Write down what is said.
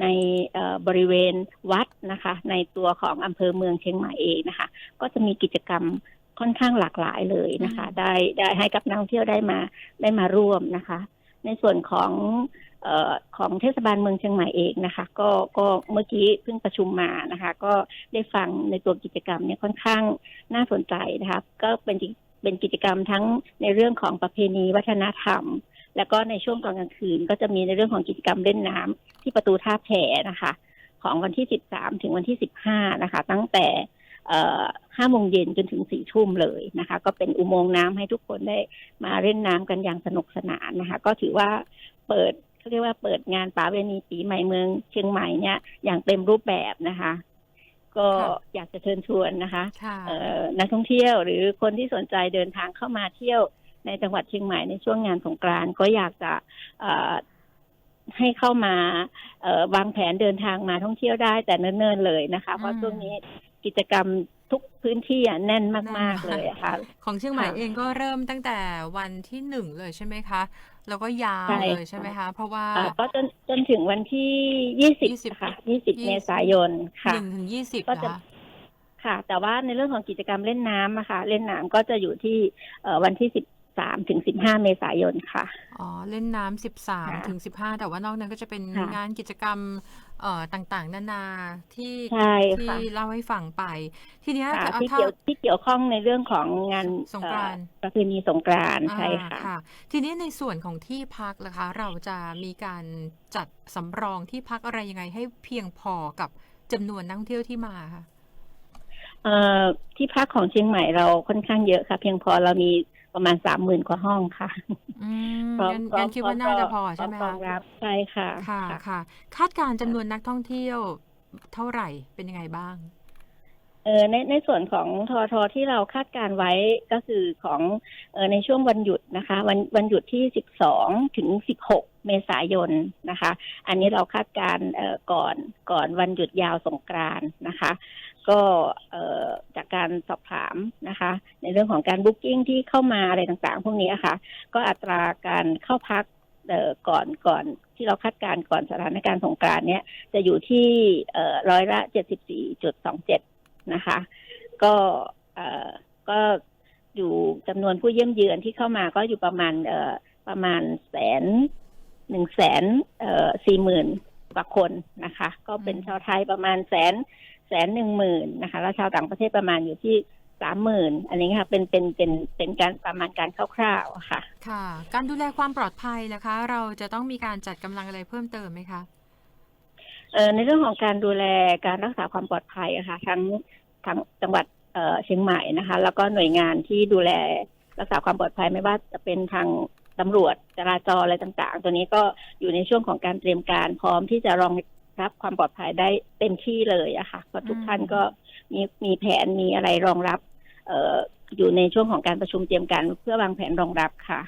ในเอ่อบริเวณวัดนะคะ ในตัวของอำเภอเมืองเชียงใหม่เองนะคะ ก็จะมีกิจกรรมค่อนข้างหลากหลายเลยนะคะอืมได้ได้ให้กับนักท่องเที่ยวได้มาได้มาร่วมนะคะ ในส่วนของเออของเทศบาลเมืองเชียงใหม่เองนะคะ ก็ก็เมื่อกี้เพิ่งประชุมมานะคะ ก็ได้ฟังในตัวกิจกรรมเนี่ยค่อนข้างน่าสนใจนะคะก็เป็นกิเป็นกิจกรรมทั้งในเรื่องของประเพณีวัฒนธรรม แล้วก็ในช่วงตอนกลางคืนก็จะมีในเรื่องของกิจกรรมเล่นน้ำที่ประตูท่าแพนะคะ ของวันที่ 13 ถึงวันที่ 15 นะคะ ตั้งแต่ห้าโมงเย็นจนถึงสี่ทุ่มเลยนะคะ ก็เป็นอุโมงค์น้ำให้ทุกคนได้มาเล่นน้ำกันอย่างสนุกสนานนะคะ ก็ถือว่าเปิดเขาเรียกว่าเปิดงานป่าเวณีปีใหม่เมืองเชียงใหม่เนี่ยอย่างเต็มรูปแบบนะคะ ก็ค่ะอยากจะเชิญชวนนะคะค่ะเอ่อนักท่องเที่ยวหรือคนที่สนใจเดินทางเข้ามาเที่ยว ในจังหวัดเชียงใหม่ในช่วงงานสงกรานต์ก็อยากจะเอ่อให้เข้ามาเอ่อวางแผนเดินทางมาท่องเที่ยวได้แต่เนิ่นๆเลยนะคะ เพอืราะมช่วงนี้กิจกรรมทุกพื้นที่อะแน่นแน่นมากมาก ๆ เลยอะค่ะ ของเชียงใหม่ค่ะเองก็เริ่มตั้งแต่วันที่หนึ่งเลยใช่ไหมคะ แล้วก็ยาวใช่เลยใช่ไหมคะ เพราะว่าอ่าก็จนจนถึงวันที่ยี่สิบ20ค่ะยี่สิบ20เมษายนค่ะหนึ่งถึงยี่สิบก็เหรจะอคะค่ะ แต่ว่าในเรื่องของกิจกรรมเล่นน้ำอะค่ะ เล่นน้ำก็จะอยู่ที่เอ่อวันที่สิบ สามถึงสิบห้าเมษายนค่ะ อ๋อ เล่นน้ำสิบสามค่ะถึงสิบห้าแต่ว่านอกนั้นก็จะเป็นค่ะงานกิจกรรมเอ่อต่างๆ นานาที่ใช่ที่ค่ะเล่าให้ฟังไป ทีเนี้ยค่ะถ้าที่ถ้าเกี่ยวที่เกี่ยวข้องในเรื่องของงานสงกรานต์เอ่อประเพณีสงกรานต์ใช่อ่าค่ะ ทีนี้ในส่วนของที่พักล่ะคะ เราจะมีการจัดสำรองที่พักอะไรยังไงให้เพียงพอกับจำนวนนักท่องเที่ยวที่มาค่ะเอ่อที่พักของเชียงใหม่เราค่อนข้างเยอะค่ะ เพียงพอเรามี ประมาณสามหมื่นกว่าห้องค่ะอืมพร้อมงั้นพร้องั้มนคิดว่าน่าจะพอใช่ไหมพร้อคะรองรับใช่ค่ะค่ะค่ะ คาดการณ์จำนวนนักท่องเที่ยวเท่าไหร่เป็นยังไงบ้างเออในในส่วนของทอทอที่เราคาดการไว้ก็คือของเออในช่วงวันหยุดนะคะ วันวันหยุดที่12ถึง16เมษายนนะคะ อันนี้เราคาดการเอ่อก่อนก่อนวันหยุดยาวสงกรานต์นะคะ ก็จากการสอบถามนะคะ ในเรื่องของการบุ๊กิ้งที่เข้ามาอะไรต่างๆ พวกนี้ค่ะ ก็อัตราการเข้าพักก่อนก่อนที่เราคาดการณ์ก่อนสถานการณ์สงกรานเนี้ยจะอยู่ที่ร้อยละ74.27นะคะ ก็ก็อยู่จำนวนผู้เยี่ยมเยือนที่เข้ามาก็อยู่ประมาณประมาณแสนหนึ่งแสนสี่หมื่นกว่าคนนะคะ ก็เป็นชาวไทยประมาณแสน แสนหนึ่งหมื่นนะคะแล้วชาวต่างประเทศประมาณอยู่ที่สามหมื่นอันนี้ค่ะเป็นเป็นเป็นเป็นการประมาณการคร่าวๆอะค่ะ ค่ะ การดูแลความปลอดภัยนะคะ เราจะต้องมีการจัดกำลังอะไรเพิ่มเติมไหมคะเอ่อในเรื่องของการดูแลการรักษาความปลอดภัยอะค่ะทั้งทั้งจังหวัดเอ่อเชียงใหม่นะคะ แล้วก็หน่วยงานที่ดูแลรักษาความปลอดภัยไม่ว่าจะเป็นทางตำรวจจราจรอะไรต่าง ๆ ตัวนี้ก็อยู่ในช่วงของการเตรียมการพร้อมที่จะรอง รับความปลอดภัยได้เต็มที่เลยอะค่ะเพราะทุกอืมท่านก็มีมีแผนมีอะไรรองรับ เอ่ออยู่ในช่วงของการประชุมเตรียมการเพื่อวางแผนรองรับค่ะ